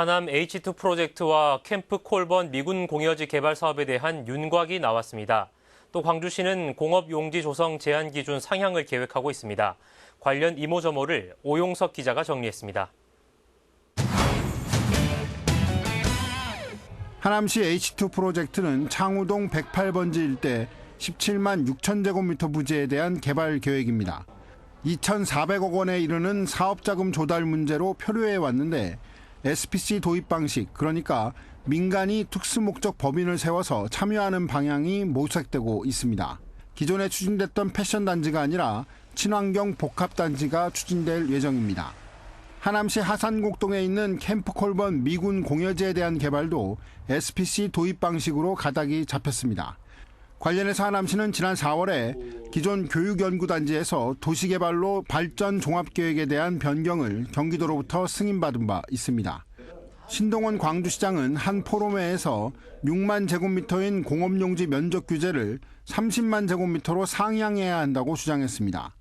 하남 H2 프로젝트와 캠프 콜번 미군 공여지 개발 사업에 대한 윤곽이 나왔습니다. 또 광주시는 공업 용지 조성 제한 기준 상향을 계획하고 있습니다. 관련 이모저모를 오용석 기자가 정리했습니다. 하남시 H2 프로젝트는 창우동 108번지 일대 17만 6천 제곱미터 부지에 대한 개발 계획입니다. 2,400억 원에 이르는 사업 자금 조달 문제로 표류해 왔는데 SPC 도입 방식, 그러니까 민간이 특수 목적 법인을 세워서 참여하는 방향이 모색되고 있습니다. 기존에 추진됐던 패션 단지가 아니라 친환경 복합 단지가 추진될 예정입니다. 하남시 하산곡동에 있는 캠프 콜번 미군 공여지에 대한 개발도 SPC 도입 방식으로 가닥이 잡혔습니다. 관련해서 하남시는 지난 4월에 기존 교육연구단지에서 도시개발로 발전 종합계획에 대한 변경을 경기도로부터 승인받은 바 있습니다. 신동원 광주시장은 한 포럼회에서 6만 제곱미터인 공업용지 면적 규제를 30만 제곱미터로 상향해야 한다고 주장했습니다.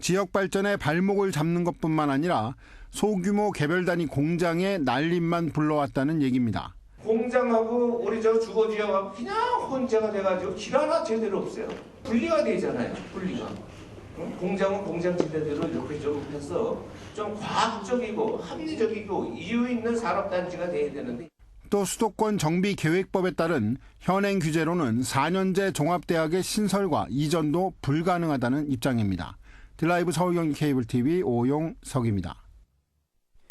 지역 발전에 발목을 잡는 것뿐만 아니라 소규모 개별 단위 공장의 날림만 불러왔다는 얘기입니다. 공장하고 우리 저 주거 지역하고 그냥 혼재가 돼가지고 길 하나 제대로 없어요. 분리가 되잖아요. 분리가. 응? 공장은 공장 지대대로 이렇게 좀 해서 좀 과학적이고 합리적이고 이유 있는 산업단지가 돼야 되는데 또 수도권 정비 계획법에 따른 현행 규제로는 4년제 종합대학의 신설과 이전도 불가능하다는 입장입니다. 드라이브 서울경기 케이블 TV 오용석입니다.